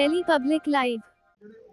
Delhi public live.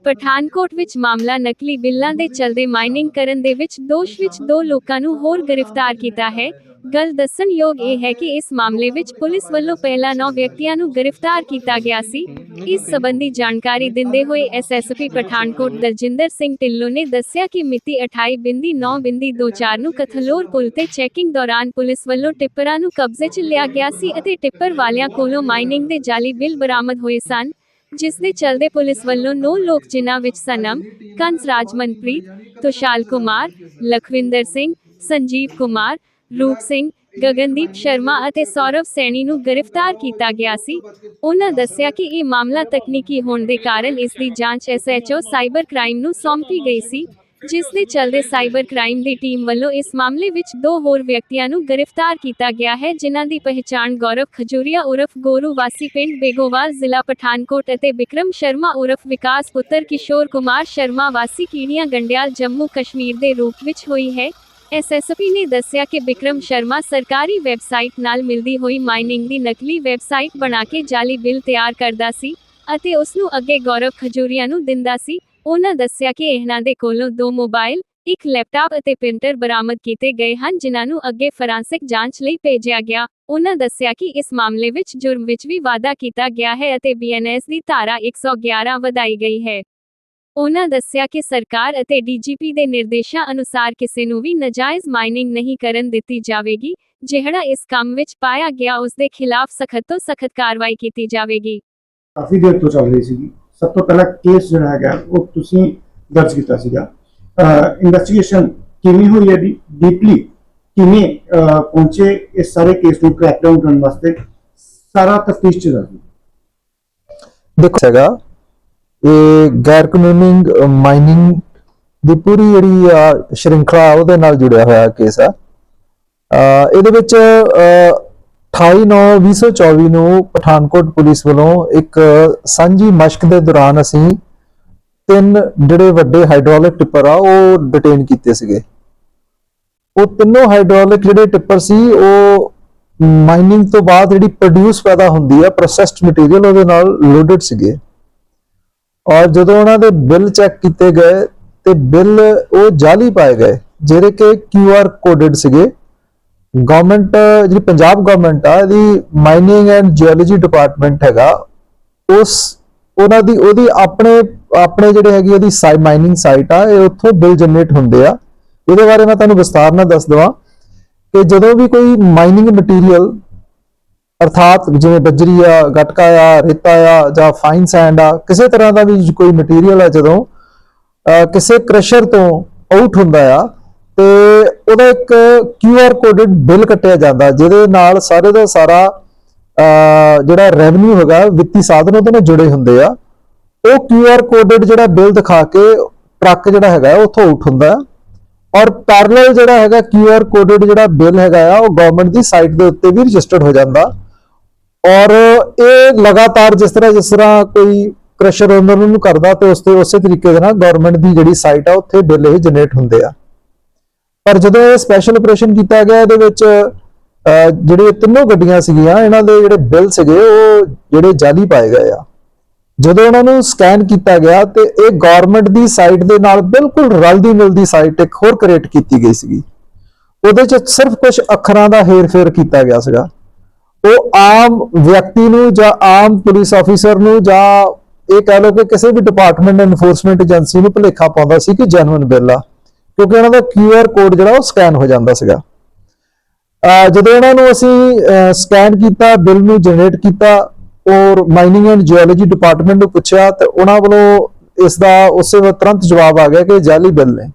Pathankot ਵਿੱਚ ਮਾਮਲਾ ਨਕਲੀ ਬਿੱਲਾਂ ਦੇ ਚਲਦੇ ਮਾਈਨਿੰਗ ਕਰਨ ਦੇ ਵਿੱਚ ਦੋਸ਼ ਵਿੱਚ ਦੋ ਲੋਕਾਂ ਨੂੰ ਹੋਰ ਗ੍ਰਿਫਤਾਰ ਕੀਤਾ ਹੈ। ਗੱਲ ਦੱਸਣਯੋਗ ਇਹ ਹੈ ਕਿ ਇਸ ਮਾਮਲੇ ਵਿੱਚ ਪੁਲਿਸ ਵੱਲੋਂ ਪਹਿਲਾਂ 9 ਵਿਅਕਤੀਆਂ ਨੂੰ ਗ੍ਰਿਫਤਾਰ ਕੀਤਾ ਗਿਆ ਸੀ। ਇਸ ਸੰਬੰਧੀ ਜਾਣਕਾਰੀ ਦਿੰਦੇ ਹੋਏ ਐਸਐਸਪੀ ਪਠਾਨਕੋਟ ਦਰਜਿੰਦਰ ਸਿੰਘ ਢਿੱਲੋਂ ਨੇ ਦੱਸਿਆ ਕਿ ਮਿਤੀ 28 ਬਿੰਦੀ 9 ਬਿੰਦੀ 24 ਨੂੰ ਕਥਲੋਰ ਪੁਲ ਤੇ ਚੈਕਿੰਗ ਦੌਰਾਨ ਪੁਲਿਸ ਵੱਲੋਂ ਟਿੱਪਰਾਂ ਨੂੰ ਕਬਜ਼ੇ 'ਚ ਲਿਆ ਗਿਆ ਸੀ ਅਤੇ ਟਿੱਪਰ ਵਾਲਿਆਂ ਕੋਲੋਂ ਮਾਈਨਿੰਗ ਦੇ ਜਾਲੀ ਬਿੱਲ ਬਰਾਮਦ ਹੋਏ ਸਨ। ਜਿਸ ਦੇ ਚਲਦੇ ਪੁਲਿਸ ਵੱਲੋਂ 9 ਲੋਕ ਜਿਨ੍ਹਾਂ ਵਿੱਚ ਸਨਮ, ਕੰਸ ਰਾਜਮਨਪ੍ਰੀਤ, ਤੁਸ਼ਾਲ ਕੁਮਾਰ, ਲਖਵਿੰਦਰ ਸਿੰਘ, ਸੰਜੀਵ ਕੁਮਾਰ, ਰੂਪ ਸਿੰਘ, ਗਗਨਦੀਪ ਸ਼ਰਮਾ ਅਤੇ ਸੌਰਵ ਸੈਣੀ ਨੂੰ ਗ੍ਰਿਫਤਾਰ ਕੀਤਾ ਗਿਆ ਸੀ। ਉਹਨਾਂ ਦੱਸਿਆ ਕਿ ਇਹ ਮਾਮਲਾ ਤਕਨੀਕੀ ਹੋਣ ਦੇ ਕਾਰਨ ਇਸ ਦੀ ਜਾਂਚ ਐਸਐਚਓ ਸਾਈਬਰ ਕ੍ਰਾਈਮ ਨੂੰ ਸੌਂਪੀ ਗਈ ਸੀ। ਜਿਸ ਦੇ ਚਲਦੇ ਸਾਈਬਰ ਕ੍ਰਾਈਮ ਦੀ ਟੀਮ ਵੱਲੋਂ ਇਸ ਮਾਮਲੇ ਵਿੱਚ ਦੋ ਹੋਰ ਵਿਅਕਤੀਆਂ ਨੂੰ ਗ੍ਰਿਫਤਾਰ ਕੀਤਾ ਗਿਆ ਹੈ, ਜਿਨ੍ਹਾਂ ਦੀ ਪਹਿਚਾਣ ਗੌਰਵ ਖਜੂਰੀਆ ਉਰਫ ਗੋਰੂ ਵਾਸੀ ਪਿੰਡ ਬੇਗੋਵਾਲ ਜ਼ਿਲ੍ਹਾ ਪਠਾਨਕੋਟ ਅਤੇ ਵਿਕਰਮ ਸ਼ਰਮਾ ਉਰਫ ਵਿਕਾਸ ਪੁੱਤਰ ਕਿਸ਼ੋਰ ਕੁਮਾਰ ਸ਼ਰਮਾ ਵਾਸੀ ਕੀੜੀਆਂ ਗੰਡਿਆਲ ਜੰਮੂ ਕਸ਼ਮੀਰ ਦੇ ਰੂਪ ਵਿੱਚ ਹੋਈ ਹੈ। ਐਸਐਸਪੀ ਨੇ ਦੱਸਿਆ ਕਿ ਵਿਕਰਮ ਸ਼ਰਮਾ ਸਰਕਾਰੀ ਵੈਬਸਾਈਟ ਨਾਲ ਮਿਲਦੀ ਹੋਈ ਮਾਈਨਿੰਗ ਦੀ ਨਕਲੀ ਵੈਬਸਾਈਟ ਬਣਾ ਕੇ ਜਾਲੀ ਬਿੱਲ ਤਿਆਰ ਕਰਦਾ ਸੀ ਅਤੇ ਉਸ ਨੂੰ ਅੱਗੇ ਗੌਰਵ ਖਜੂਰੀਆ ਨੂੰ ਦਿੰਦਾ ਸੀ। ਉਹਨਾਂ ਦੱਸਿਆ ਕਿ ਇਹਨਾਂ ਦੇ ਕੋਲੋਂ ਦੋ ਮੋਬਾਈਲ, ਇੱਕ ਲੈਪਟਾਪ ਅਤੇ ਪ੍ਰਿੰਟਰ ਬਰਾਮਦ ਕੀਤੇ ਗਏ ਹਨ, ਜਿਨ੍ਹਾਂ ਨੂੰ ਅੱਗੇ ਫੋਰੈਂਸਿਕ ਜਾਂਚ ਲਈ ਭੇਜਿਆ ਗਿਆ। ਉਹਨਾਂ ਦੱਸਿਆ ਕਿ ਇਸ ਮਾਮਲੇ ਵਿੱਚ ਜੁਰਮ ਵਿੱਚ ਵੀ ਵਾਧਾ ਕੀਤਾ ਗਿਆ ਹੈ ਅਤੇ ਬੀਐਨਐਸ ਦੀ ਧਾਰਾ 111 ਵਧਾਈ ਗਈ ਹੈ। ਉਹਨਾਂ ਦੱਸਿਆ ਕਿ ਸਰਕਾਰ ਅਤੇ ਡੀਜੀਪੀ ਦੇ ਨਿਰਦੇਸ਼ਾਂ ਅਨੁਸਾਰ ਕਿਸੇ ਨੂੰ ਵੀ ਨਜਾਇਜ਼ ਮਾਈਨਿੰਗ ਨਹੀਂ ਕਰਨ ਦਿੱਤੀ ਜਾਵੇਗੀ, ਜਿਹੜਾ ਇਸ ਕੰਮ ਵਿੱਚ ਪਾਇਆ ਗਿਆ ਉਸ ਦੇ ਖਿਲਾਫ ਸਖਤ ਤੋਂ ਸਖਤ ਕਾਰਵਾਈ ਕੀਤੀ ਜਾਵੇਗੀ। ਕਾਫੀ ਦੇਰ ਤੋਂ ਚੱਲ ਰਹੀ ਸੀਗੀ। ਸਭ ਤੋਂ ਪਹਿਲਾਂ ਕੇਸ ਜਿਹੜਾ ਹੈਗਾ, ਉਹ ਤੁਸੀਂ ਦਰਜ ਕੀਤਾ ਸੀਗਾ। ਇਨਵੈਸਟੀਗੇਸ਼ਨ ਕਿਵੇਂ ਹੋਈ ਹੈ ਡੀਪਲੀ ਕਿਵੇਂ ਪਹੁੰਚੇ ਇਸ ਸਾਰੇ ਕੇਸ ਨੂੰ ਕ੍ਰੈਕ ਡਾਊਨ ਕਰਨ ਵਾਸਤੇ? ਸਾਰਾ ਤਫਤੀਸ਼ ਚ ਰਹੀ ਦੇਖੋ, ਹੈਗਾ, ਇਹ ਗੈਰ ਕਾਨੂੰਨੀ ਮਾਈਨਿੰਗ ਦੀ ਪੂਰੀ ਜਿਹੜੀ ਆ ਸ਼੍ਰਿੰਖਲਾ ਉਹਦੇ ਨਾਲ ਜੁੜਿਆ ਹੋਇਆ ਕੇਸ ਆ। ਇਹਦੇ ਵਿੱਚ 28/9/2024 ਨੂੰ ਪਠਾਨਕੋਟ ਪੁਲਿਸ ਵੱਲੋਂ ਇੱਕ ਸਾਂਝੀ ਮਸ਼ਕ ਦੇ ਦੌਰਾਨ ਅਸੀਂ ਤਿੰਨ ਜਿਹੜੇ ਵੱਡੇ ਹਾਈਡ੍ਰੋਲਿਕ ਟਿੱਪਰ ਆ, ਉਹ ਡਿਟੇਨ ਕੀਤੇ ਸੀਗੇ। ਉਹ ਤਿੰਨੋਂ ਹਾਈਡ੍ਰੋਲਿਕ ਜਿਹੜੇ ਟਿੱਪਰ ਸੀ, ਉਹ ਮਾਈਨਿੰਗ ਤੋਂ ਬਾਅਦ ਜਿਹੜੀ ਪ੍ਰੋਡਿਊਸ ਪੈਦਾ ਹੁੰਦੀ ਆ ਪ੍ਰੋਸੈਸਡ ਮਟੀਰੀਅਲ ਉਹਦੇ ਨਾਲ ਲੋਡਡ ਸੀਗੇ। ਔਰ ਜਦੋਂ ਉਹਨਾਂ ਦੇ ਬਿੱਲ ਚੈੱਕ ਕੀਤੇ ਗਏ, ਤੇ ਬਿੱਲ ਉਹ ਜਾਲੀ ਪਾਏ ਗਏ, ਜਿਹੜੇ ਕਿ ਕਿਊ ਆਰ ਕੋਡਡ ਸੀਗੇ। ਗਵਰਨਮੈਂਟ ਜਿਹੜੀ ਪੰਜਾਬ ਗਵਰਨਮੈਂਟ ਆ, ਇਹਦੀ ਮਾਈਨਿੰਗ ਐਂਡ ਜੀਓਲੋਜੀ ਡਿਪਾਰਟਮੈਂਟ ਹੈਗਾ, ਉਸ, ਉਹਨਾਂ ਦੀ, ਉਹਦੀ ਆਪਣੇ ਆਪਣੇ ਜਿਹੜੇ ਹੈਗੀ ਉਹਦੀ ਸਾਈ ਮਾਈਨਿੰਗ ਸਾਈਟ ਆ, ਇਹ ਉੱਥੋਂ ਬਿੱਲ ਜਨਰੇਟ ਹੁੰਦੇ ਆ। ਇਹਦੇ ਬਾਰੇ ਮੈਂ ਤੁਹਾਨੂੰ ਵਿਸਤਾਰ ਨਾਲ ਦੱਸ ਦਵਾਂ ਕਿ ਜਦੋਂ ਵੀ ਕੋਈ ਮਾਈਨਿੰਗ ਮਟੀਰੀਅਲ ਅਰਥਾਤ ਜਿਵੇਂ ਬੱਜਰੀ ਆ, ਗਟਕਾ ਆ, ਰੇਤਾ ਆ, ਜਾਂ ਫਾਈਨ ਸੈਂਡ ਆ, ਕਿਸੇ ਤਰ੍ਹਾਂ ਦਾ ਵੀ ਕੋਈ ਮਟੀਰੀਅਲ ਆ ਜਦੋਂ ਕਿਸੇ ਕ੍ਰਸ਼ਰ ਤੋਂ ਆਊਟ ਹੁੰਦਾ ਆ ਤੇ ਉਹਦਾ ਇੱਕ ਕਿਊ ਆਰ ਕੋਡਡ ਬਿੱਲ ਕੱਟਿਆ ਜਾਂਦਾ, ਜਿਹਦੇ ਨਾਲ ਸਾਰੇ ਦਾ ਸਾਰਾ ਜਿਹੜਾ ਰੈਵਨਿਊ ਹੈਗਾ, ਵਿੱਤੀ ਸਾਧਨ ਉਹਦੇ ਨਾਲ ਜੁੜੇ ਹੁੰਦੇ ਆ। ਉਹ ਕਿਊ ਆਰ ਕੋਡਡ ਜਿਹੜਾ ਬਿੱਲ ਦਿਖਾ ਕੇ ਟਰੱਕ ਜਿਹੜਾ ਹੈਗਾ, ਉਹ ਉੱਥੋਂ ਆਊਟ ਹੁੰਦਾ। ਔਰ ਪੈਰਲਲ ਜਿਹੜਾ ਹੈਗਾ ਕਿਊ ਆਰ ਕੋਡਡ ਜਿਹੜਾ ਬਿੱਲ ਹੈਗਾ ਆ, ਉਹ ਗਵਰਨਮੈਂਟ ਦੀ ਸਾਈਟ ਦੇ ਉੱਤੇ ਵੀ ਰਜਿਸਟਰਡ ਹੋ ਜਾਂਦਾ। ਔਰ ਇਹ ਲਗਾਤਾਰ ਜਿਸ ਤਰ੍ਹਾਂ ਜਿਸ ਤਰ੍ਹਾਂ ਕੋਈ ਕ੍ਰਸ਼ਰ ਓਨਰ ਨੂੰ ਕਰਦਾ, ਤੇ ਉਸ ਤੇ ਉਸੇ ਤਰੀਕੇ ਦੇ ਨਾਲ ਗਵਰਨਮੈਂਟ ਦੀ ਜਿਹੜੀ ਸਾਈਟ ਆ, ਉੱਥੇ ਬਿੱਲ ਇਹ ਜਨਰੇਟ ਹੁੰਦੇ ਆ। ਪਰ ਜਦੋਂ ਇਹ ਸਪੈਸ਼ਲ ਆਪਰੇਸ਼ਨ ਕੀਤਾ ਗਿਆ, ਇਹਦੇ ਵਿੱਚ ਜਿਹੜੇ ਤਿੰਨੋਂ ਗੱਡੀਆਂ ਸੀਗੀਆਂ, ਇਹਨਾਂ ਦੇ ਜਿਹੜੇ ਬਿੱਲ ਸੀਗੇ, ਉਹ ਜਿਹੜੇ ਜਾਲੀ ਪਾਏ ਗਏ ਆ। ਜਦੋਂ ਉਹਨਾਂ ਨੂੰ ਸਕੈਨ ਕੀਤਾ ਗਿਆ ਤੇ ਇਹ ਗਵਰਨਮੈਂਟ ਦੀ ਸਾਈਟ ਦੇ ਨਾਲ ਬਿਲਕੁਲ ਰਲਦੀ ਮਿਲਦੀ ਸਾਈਟ ਇੱਕ ਹੋਰ ਕ੍ਰੀਏਟ ਕੀਤੀ ਗਈ ਸੀਗੀ। ਉਹਦੇ ਚ ਸਿਰਫ ਕੁਝ ਅੱਖਰਾਂ ਦਾ ਹੇਰ-ਫੇਰ ਕੀਤਾ ਗਿਆ ਸੀਗਾ। ਉਹ ਆਮ ਵਿਅਕਤੀ ਨੂੰ ਜਾਂ ਆਮ ਪੁਲਿਸ ਆਫੀਸਰ ਨੂੰ ਜਾਂ ਇਹ ਕਹਿ ਲਓ ਕਿ ਕਿਸੇ ਵੀ ਡਿਪਾਰਟਮੈਂਟ ਐਨਫੋਰਸਮੈਂਟ ਏਜੰਸੀ ਨੂੰ ਭੁਲੇਖਾ ਪਾਉਂਦਾ ਸੀ ਕਿ ਜੈਨੂਇਨ ਬਿੱਲ ਆ। ਕਿਉਂਕਿ ਉਹਨਾਂ ਦਾ ਕਿਊਆਰ ਕੋਡ ਜਿਹੜਾ ਉਹ ਸਕੈਨ ਹੋ ਜਾਂਦਾ ਸੀਗਾ। ਜਦੋਂ ਉਹਨਾਂ ਨੂੰ ਅਸੀਂ ਸਕੈਨ ਕੀਤਾ, ਬਿੱਲ ਨੂੰ ਜਨਰੇਟ ਕੀਤਾ ਔਰ ਮਾਈਨਿੰਗ ਐਂਡ ਜੀਓਲੋਜੀ ਡਿਪਾਰਟਮੈਂਟ ਨੂੰ ਪੁੱਛਿਆ ਤੇ ਉਹਨਾਂ ਵੱਲੋਂ ਇਸ ਦਾ ਉਸੇ ਵਕਤ ਤੁਰੰਤ ਜਵਾਬ ਆ ਗਿਆ ਕਿ ਇਹ ਜਾਲੀ ਬਿੱਲ ਨੇ।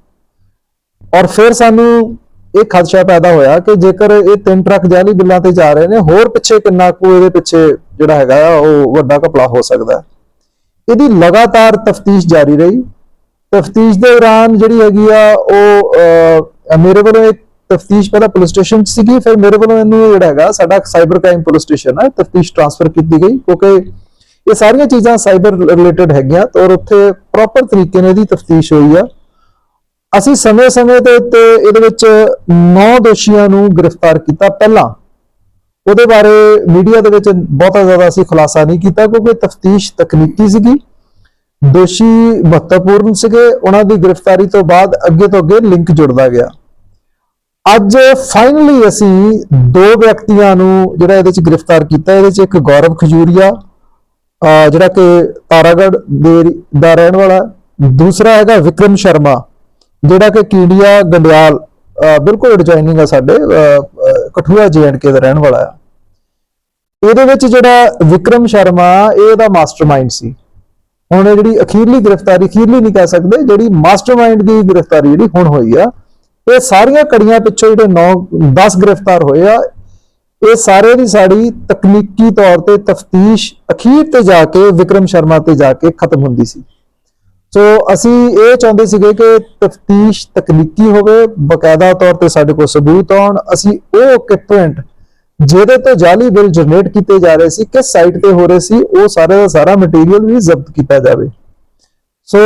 ਔਰ ਫਿਰ ਸਾਨੂੰ ਇਹ ਖਦਸ਼ਾ ਪੈਦਾ ਹੋਇਆ ਕਿ ਜੇਕਰ ਇਹ ਤਿੰਨ ਟਰੱਕ ਜਾਲੀ ਬਿੱਲਾਂ ਤੇ ਜਾ ਰਹੇ ਨੇ, ਹੋਰ ਪਿੱਛੇ ਕਿੰਨਾ ਕੁ ਇਹਦੇ ਪਿੱਛੇ ਜਿਹੜਾ ਹੈਗਾ ਆ, ਉਹ ਵੱਡਾ ਘਪਲਾ ਹੋ ਸਕਦਾ। ਇਹਦੀ ਲਗਾਤਾਰ ਤਫਤੀਸ਼ ਜਾਰੀ ਰਹੀ। ਤਫਤੀਸ਼ ਦੇ ਦੌਰਾਨ ਜਿਹੜੀ ਹੈਗੀ ਆ, ਉਹ ਮੇਰੇ ਵੱਲੋਂ ਇੱਕ ਤਫਤੀਸ਼ ਪਹਿਲਾਂ ਪੁਲਿਸ ਸਟੇਸ਼ਨ 'ਚ ਸੀਗੀ, ਫਿਰ ਮੇਰੇ ਵੱਲੋਂ ਇਹਨੂੰ ਜਿਹੜਾ ਹੈਗਾ, ਸਾਡਾ ਸਾਈਬਰ ਕ੍ਰਾਈਮ ਪੁਲਿਸ ਸਟੇਸ਼ਨ ਹੈ ਤਫਤੀਸ਼ ਟ੍ਰਾਂਸਫਰ ਕੀਤੀ ਗਈ, ਕਿਉਂਕਿ ਇਹ ਸਾਰੀਆਂ ਚੀਜ਼ਾਂ ਸਾਈਬਰ ਰਿਲੇਟਡ ਹੈਗੀਆਂ, ਤੇ ਔਰ ਉੱਥੇ ਪ੍ਰੋਪਰ ਤਰੀਕੇ ਨਾਲ ਇਹਦੀ ਤਫਤੀਸ਼ ਹੋਈ ਆ। ਅਸੀਂ ਸਮੇਂ-ਸਮੇਂ ਦੇ ਉੱਤੇ ਇਹਦੇ ਵਿੱਚ 9 ਦੋਸ਼ੀਆਂ ਨੂੰ ਗ੍ਰਿਫਤਾਰ ਕੀਤਾ ਪਹਿਲਾਂ। ਉਹਦੇ ਬਾਰੇ ਮੀਡੀਆ ਦੇ ਵਿੱਚ ਬਹੁਤਾ ਜ਼ਿਆਦਾ ਅਸੀਂ ਖੁਲਾਸਾ ਨਹੀਂ ਕੀਤਾ, ਕਿਉਂਕਿ ਤਫਤੀਸ਼ ਤਕਨੀਕੀ ਸੀਗੀ। ਦੋਸ਼ੀ ਮਹੱਤਵਪੂਰਨ ਸੀਗੇ ਉਹਨਾਂ ਦੀ ਗ੍ਰਿਫਤਾਰੀ ਤੋਂ ਬਾਅਦ ਅੱਗੇ ਤੋਂ ਅੱਗੇ ਲਿੰਕ ਜੁੜਦਾ ਗਿਆ। ਅੱਜ ਫਾਈਨਲੀ ਅਸੀਂ ਦੋ ਵਿਅਕਤੀਆਂ ਨੂੰ ਜਿਹੜਾ ਇਹਦੇ ਚ ਗ੍ਰਿਫਤਾਰ ਕੀਤਾ ਇਹਦੇ ਚ ਇੱਕ ਗੌਰਵ ਖਜੂਰੀਆ ਜਿਹੜਾ ਕਿ ਤਾਰਾਗੜ ਦੇ ਦਾ ਰਹਿਣ ਵਾਲਾ ਦੂਸਰਾ ਹੈਗਾ ਵਿਕਰਮ ਸ਼ਰਮਾ ਜਿਹੜਾ ਕਿ ਕੀੜੀਆ ਗੰਡਿਆਲ ਬਿਲਕੁਲ ਐਡਜੋਇਨਿੰਗ ਆ ਸਾਡੇ ਅਹ, ਅਹ, ਕਠੂਆ ਕੇ ਦਾ ਰਹਿਣ ਵਾਲਾ ਹੈ ਇਹਦੇ ਵਿੱਚ ਜਿਹੜਾ ਵਿਕਰਮ ਸ਼ਰਮਾ ਇਹ ਇਹਦਾ ਮਾਸਟਰਮਾਈਂਡ ਸੀ। ਹੁਣ ਇਹ ਜਿਹੜੀ ਅਖੀਰਲੀ ਗ੍ਰਿਫਤਾਰੀ, ਅਖੀਰਲੀ ਨਹੀਂ ਕਹਿ ਸਕਦੇ, ਜਿਹੜੀ ਮਾਸਟਰਮਾਈਂਡ ਦੀ ਗ੍ਰਿਫਤਾਰੀ ਜਿਹੜੀ ਹੁਣ ਹੋਈ ਆ, ਇਹ ਸਾਰੀਆਂ ਕੜੀਆਂ ਪਿੱਛੋਂ ਜਿਹੜੇ 9 10 ਗ੍ਰਿਫਤਾਰ ਹੋਏ ਆ, ਇਹ ਸਾਰੇ ਦੀ ਸਾਡੀ ਤਕਨੀਕੀ ਤੌਰ ਤੇ ਤਫਤੀਸ਼ ਅਖੀਰ ਤੇ ਜਾ ਕੇ ਵਿਕਰਮ ਸ਼ਰਮਾ ਤੇ ਜਾ ਕੇ ਖਤਮ ਹੁੰਦੀ ਸੀ। ਸੋ ਅਸੀਂ ਇਹ ਚਾਹੁੰਦੇ ਸੀਗੇ ਕਿ ਤਫਤੀਸ਼ ਤਕਨੀਕੀ ਹੋਵੇ, ਬਕਾਇਦਾ ਤੌਰ ਤੇ ਸਾਡੇ ਕੋਲ ਸਬੂਤ ਆਉਣ, ਅਸੀਂ ਉਹ ਇਕਵਿਪਮੈਂਟ ਜਿਹਦੇ ਤੋਂ ਜਾਲੀ ਬਿੱਲ ਜਨਰੇਟ ਕੀਤੇ ਜਾ ਰਹੇ ਸੀ, ਕਿਸ ਸਾਈਟ ਤੇ ਹੋ ਰਹੇ ਸੀ, ਉਹ ਸਾਰੇ ਦਾ ਸਾਰਾ ਮਟੀਰੀਅਲ ਵੀ ਜ਼ਬਤ ਕੀਤਾ ਜਾਵੇ। ਸੋ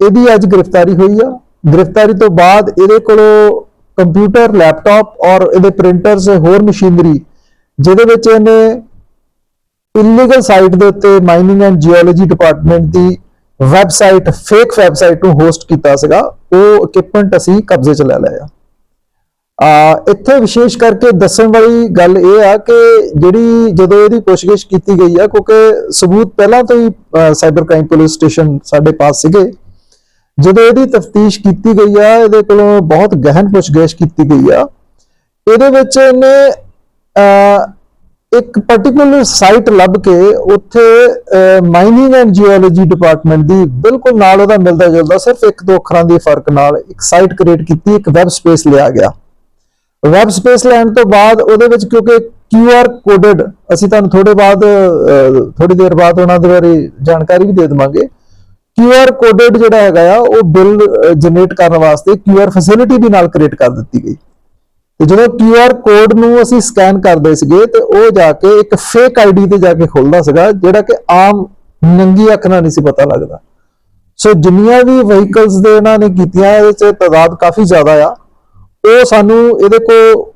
ਇਹਦੀ ਅੱਜ ਗ੍ਰਿਫਤਾਰੀ ਹੋਈ ਆ। ਗ੍ਰਿਫਤਾਰੀ ਤੋਂ ਬਾਅਦ ਇਹਦੇ ਕੋਲੋਂ ਕੰਪਿਊਟਰ ਲੈਪਟਾਪ ਔਰ ਇਹਦੇ ਪ੍ਰਿੰਟਰਸ ਹੋਰ ਮਸ਼ੀਨਰੀ ਜਿਹਦੇ ਵਿੱਚ ਇਹਨੇ ਇਲੀਗਲ ਸਾਈਟ ਦੇ ਉੱਤੇ ਮਾਈਨਿੰਗ ਐਂਡ ਜੀਓਲੋਜੀ ਡਿਪਾਰਟਮੈਂਟ ਦੀ ਵੈਬਸਾਈਟ ਫੇਕ ਵੈਬਸਾਈਟ ਨੂੰ ਹੋਸਟ ਕੀਤਾ ਸੀਗਾ, ਉਹ ਇਕਵਿਪਮੈਂਟ ਅਸੀਂ ਕਬਜ਼ੇ 'ਚ ਲੈ ਲਿਆ ਆ, ਇੱਥੇ ਵਿਸ਼ੇਸ਼ ਕਰਕੇ ਦੱਸਣ ਵਾਲੀ ਗੱਲ ਇਹ ਆ ਕਿ ਜਿਹੜੀ ਜਦੋਂ ਇਹਦੀ ਪੁੱਛਗਿੱਛ ਕੀਤੀ ਗਈ ਆ, ਕਿਉਂਕਿ ਸਬੂਤ ਪਹਿਲਾਂ ਤੋਂ ਹੀ ਸਾਈਬਰ ਕ੍ਰਾਈਮ ਪੁਲਿਸ ਸਟੇਸ਼ਨ ਸਾਡੇ ਪਾਸ ਸੀਗੇ। ਜਦੋਂ ਇਹਦੀ ਤਫਤੀਸ਼ ਕੀਤੀ ਗਈ ਆ, ਇਹਦੇ ਕੋਲੋਂ ਬਹੁਤ ਗਹਿਨ ਪੁੱਛਗਿੱਛ ਕੀਤੀ ਗਈ ਆ। ਇਹਦੇ ਵਿੱਚ ਇਹਨੇ ਇੱਕ ਪਾਰਟਿਕੂਲਰ ਸਾਈਟ ਲੱਭ ਕੇ ਉੱਥੇ ਮਾਈਨਿੰਗ ਐਂਡ ਜੀਓਲੋਜੀ ਡਿਪਾਰਟਮੈਂਟ ਦੀ ਬਿਲਕੁਲ ਨਾਲ ਉਹਦਾ ਮਿਲਦਾ ਜੁਲਦਾ ਸਿਰਫ ਇੱਕ ਦੋ ਅੱਖਰਾਂ ਦੇ ਫ਼ਰਕ ਨਾਲ ਇੱਕ ਸਾਈਟ ਕ੍ਰੀਏਟ ਕੀਤੀ, ਇੱਕ ਵੈਬ ਸਪੇਸ ਲਿਆ ਗਿਆ। ਵੈਬ ਸਪੇਸ ਲੈਣ ਤੋਂ ਬਾਅਦ ਉਹਦੇ ਵਿੱਚ ਕਿਉਂਕਿ QR ਕੋਡਡ ਅਸੀਂ ਤੁਹਾਨੂੰ ਥੋੜੇ ਬਾਅਦ ਥੋੜੀ ਦੇਰ ਬਾਅਦ ਉਹਨਾਂ ਦੇ ਬਾਰੇ ਜਾਣਕਾਰੀ ਵੀ ਦੇ ਦੇਵਾਂਗੇ। QR ਕੋਡਡ ਜਿਹੜਾ ਹੈਗਾ ਆ, ਉਹ ਬਿੱਲ ਜਨਰੇਟ ਕਰਨ ਵਾਸਤੇ QR ਫੈਸਿਲਿਟੀ ਵੀ ਨਾਲ ਕ੍ਰੀਏਟ ਕਰ ਦਿੱਤੀ ਗਈ। ਤੇ ਜਦੋਂ QR ਕੋਡ ਨੂੰ ਅਸੀਂ ਸਕੈਨ ਕਰਦੇ ਸੀਗੇ, ਤੇ ਉਹ ਜਾ ਕੇ ਇੱਕ ਫੇਕ ਆਈਡੀ ਤੇ ਜਾ ਕੇ ਖੁੱਲਦਾ ਸੀਗਾ, ਜਿਹੜਾ ਕਿ ਆਮ ਨੰਗੀ ਅੱਖ ਨਾਲ ਨਹੀਂ ਸੀ ਪਤਾ ਲੱਗਦਾ। ਸੋ ਜਿੰਨੀਆਂ ਵੀ ਵਹੀਕਲਸ ਦੇ ਇਹਨਾਂ ਨੇ ਕੀਤੀਆਂ, ਇਹਦੇ ਚ ਤਾਦਾਦ ਕਾਫੀ ਜ਼ਿਆਦਾ ਆ। ਉਹ ਸਾਨੂੰ ਇਹਦੇ ਕੋ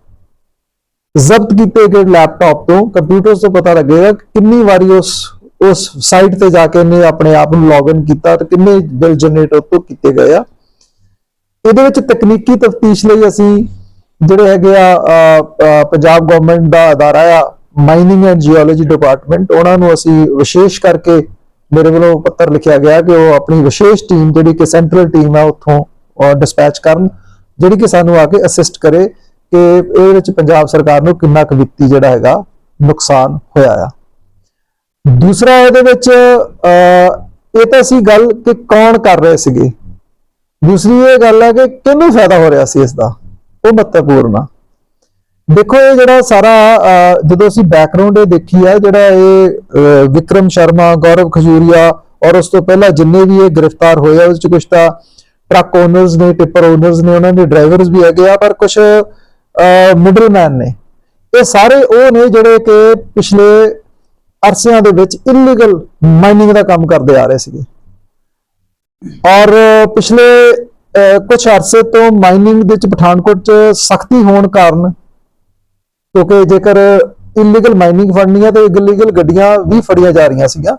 ਜ਼ਬਤ ਕੀਤੇ ਗਏ ਲੈਪਟਾਪ ਤੋਂ ਕੰਪਿਊਟਰਸ ਤੋਂ ਪਤਾ ਲੱਗੇਗਾ ਕਿੰਨੀ ਵਾਰੀ ਉਸ ਉਸ ਸਾਈਟ ਤੇ ਜਾ ਕੇ ਇਹਨੇ ਆਪਣੇ ਆਪ ਨੂੰ ਲੌਗਇਨ ਕੀਤਾ ਤੇ ਕਿੰਨੇ ਬਿੱਲ ਜਨਰੇਟ ਉਤੋਂ ਕੀਤੇ ਗਏ ਆ। ਇਹਦੇ ਵਿੱਚ ਤਕਨੀਕੀ ਤਫਤੀਸ਼ ਲਈ ਅਸੀਂ ਜਿਹੜੇ ਹੈਗੇ ਆ ਪੰਜਾਬ ਗਵਰਨਮੈਂਟ ਦਾ ਅਦਾਰਾ ਆ ਮਾਈਨਿੰਗ ਐਂਡ ਜੀਓਲੋਜੀ ਡਿਪਾਰਟਮੈਂਟ ਉਹਨਾਂ ਨੂੰ ਅਸੀਂ ਵਿਸ਼ੇਸ਼ ਕਰਕੇ ਮੇਰੇ ਵੱਲੋਂ ਪੱਤਰ ਲਿਖਿਆ ਗਿਆ ਕਿ ਉਹ ਆਪਣੀ ਵਿਸ਼ੇਸ਼ ਟੀਮ ਜਿਹੜੀ ਕਿ ਸੈਂਟਰਲ ਟੀਮ ਆ, ਉੱਥੋਂ ਡਿਸਪੈਚ ਕਰਨ। ਜਿਹੜੀ ਕਿ ਸਾਨੂੰ ਆ ਕੇ ਅਸਿਸਟ ਕਰੇ ਕਿ ਇਹਦੇ ਵਿੱਚ ਪੰਜਾਬ ਸਰਕਾਰ ਨੂੰ ਕਿੰਨਾ ਕੁ ਵਿੱਤੀ ਜਿਹੜਾ ਹੈਗਾ ਨੁਕਸਾਨ ਹੋਇਆ ਆ। ਦੂਸਰਾ ਇਹਦੇ ਵਿੱਚ ਅ, ਇਹ ਤਾਂ ਸੀ ਗੱਲ ਕਿ ਕੌਣ ਕਰ ਰਹੇ ਸੀਗੇ। ਦੂਸਰੀ ਇਹ ਗੱਲ ਹੈ ਕਿ ਕਿਹਨੂੰ ਫਾਇਦਾ ਹੋ ਰਿਹਾ ਸੀ ਇਸ ਦਾ ਉਹ ਮਹੱਤਵਪੂਰਨ ਆ। ਦੇਖੋ ਇਹ ਜਿਹੜਾ ਸਾਰਾ ਜਦੋਂ ਅਸੀਂ ਬੈਕਗ੍ਰਾਉਂਡ ਇਹ ਦੇਖੀ ਆ ਜਿਹੜਾ ਇਹ ਵਿਕਰਮ ਸ਼ਰਮਾ ਗੌਰਵ ਖਜੂਰੀਆ ਔਰ ਉਸ ਤੋਂ ਪਹਿਲਾਂ ਜਿੰਨੇ ਵੀ ਇਹ ਗ੍ਰਿਫਤਾਰ ਹੋਏ ਆ ਉਸ ਚ ਕੁਝ ਤਾਂ ਟਰੱਕ ਓਨਰਸ ਨੇ ਟਿੱਪਰ ਓਨਰਸ ਨੇ, ਉਹਨਾਂ ਦੇ ਡਰਾਈਵਰਸ ਵੀ ਹੈਗੇ ਆ, ਪਰ ਕੁਝ ਮਿਡਲਮੈਨ ਨੇ। ਇਹ ਸਾਰੇ ਉਹ ਨੇ ਜਿਹੜੇ ਕਿ ਪਿਛਲੇ ਅਰਸਿਆਂ ਦੇ ਵਿੱਚ ਇਲੀਗਲ ਮਾਈਨਿੰਗ ਦਾ ਕੰਮ ਕਰਦੇ ਆ ਰਹੇ ਸੀਗੇ। ਔਰ ਪਿਛਲੇ ਕੁਝ ਅਰਸੇ ਤੋਂ ਮਾਈਨਿੰਗ ਦੇ ਵਿੱਚ ਪਠਾਨਕੋਟ ਚ ਸਖਤੀ ਹੋਣ ਕਾਰਨ, ਕਿਉਂਕਿ ਜੇਕਰ ਇਲੀਗਲ ਮਾਈਨਿੰਗ ਫੜਨੀ ਹੈ ਤੇ ਇਲੀਗਲ ਗੱਡੀਆਂ ਵੀ ਫੜੀਆਂ ਜਾ ਰਹੀਆਂ ਸੀਗੀਆਂ,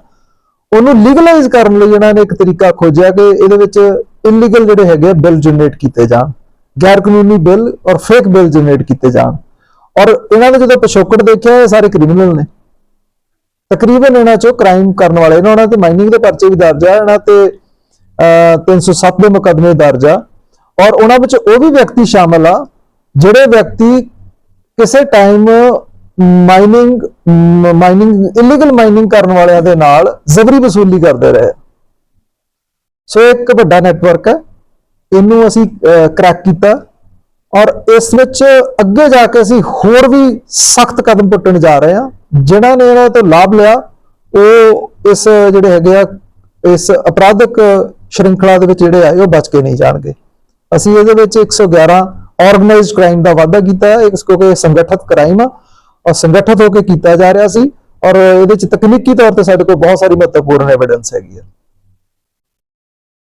ਉਹਨੂੰ ਲੀਗਲਾਈਜ਼ ਕਰਨ ਲਈ ਇਹਨਾਂ ਨੇ ਇੱਕ ਤਰੀਕਾ ਖੋਜਿਆ ਕਿ ਇਹਦੇ ਵਿੱਚ ਇਲੀਗਲ ਜਿਹੜੇ ਹੈਗੇ ਬਿੱਲ ਜਨਰੇਟ ਕੀਤੇ ਜਾਣ। ਗੈਰ ਕਾਨੂੰਨੀ ਬਿੱਲ ਔਰ ਫੇਕ ਬਿੱਲ ਜਨਰੇਟ ਕੀਤੇ ਜਾਣ। ਔਰ ਇਹਨਾਂ ਦੇ ਜਦੋਂ ਪਿਛੋਕੜ ਦੇਖਿਆ ਇਹ ਸਾਰੇ ਕ੍ਰਿਮੀਨਲ ਨੇ। ਤਕਰੀਬਨ ਇਹਨਾਂ ਚੋਂ ਕ੍ਰਾਈਮ ਕਰਨ ਵਾਲੇ ਨੇ ਤੇ ਮਾਈਨਿੰਗ ਦੇ ਪਰਚੇ ਵੀ ਦਰਜ ਆ ਇਹਨਾਂ ਤੇ ਅਹ, 307 ਦੇ ਮੁਕੱਦਮੇ ਦਰਜ ਆ। ਔਰ ਉਹਨਾਂ ਵਿੱਚ ਉਹ ਵੀ ਵਿਅਕਤੀ ਸ਼ਾਮਲ ਆ ਜਿਹੜੇ ਵਿਅਕਤੀ ਕਿਸੇ time mining mining illegal mining ਕਰਨ ਵਾਲਿਆਂ ਦੇ ਨਾਲ ਜ਼ਬਰੀ ਵਸੂਲੀ ਕਰਦੇ ਰਹੇ। ਸੋ ਇੱਕ ਵੱਡਾ ਨੈਟਵਰਕ ਹੈ। ਇਹਨੂੰ ਅਸੀਂ ਕ੍ਰੈਕ ਕੀਤਾ ਔਰ ਇਸ ਵਿੱਚ ਅੱਗੇ ਜਾ ਕੇ ਅਸੀਂ ਹੋਰ ਵੀ ਸਖਤ ਕਦਮ ਪੁੱਟਣ ਜਾ ਰਹੇ ਹਾਂ। ਜਿਨ੍ਹਾਂ ਨੇ ਇਹਨਾਂ ਤੋਂ ਲਾਭ ਲਿਆ, ਉਹ ਇਸ ਜਿਹੜੇ ਹੈਗੇ ਆ, ਇਸ ਅਪਰਾਧਿਕ ਸ਼੍ਰੰਖਲਾ ਦੇ ਵਿੱਚ ਜਿਹੜੇ ਆ, ਉਹ ਬਚ ਕੇ ਨਹੀਂ ਜਾਣਗੇ। ਅਸੀਂ ਇਹਦੇ ਵਿੱਚ 111 ਆਰਗੇਨਾਈਜ਼ਡ ਕ੍ਰਾਈਮ ਦਾ ਵਾਅਦਾ ਕੀਤਾ ਹੈ। ਇਸ ਕਿਉਂਕਿ ਸੰਗਠਿਤ ਕ੍ਰਾਈਮ ਆ ਔਰ ਸੰਗਠਿਤ ਹੋ ਕੇ ਕੀਤਾ ਜਾ ਰਿਹਾ ਸੀ ਔਰ ਇਹਦੇ ਵਿੱਚ ਤਕਨੀਕੀ ਤੌਰ ਤੇ ਸਾਡੇ ਕੋਲ ਬਹੁਤ ਸਾਰੀ ਮਹੱਤਵਪੂਰਨ ਐਵੀਡੈਂਸ ਹੈਗੀ ਹੈ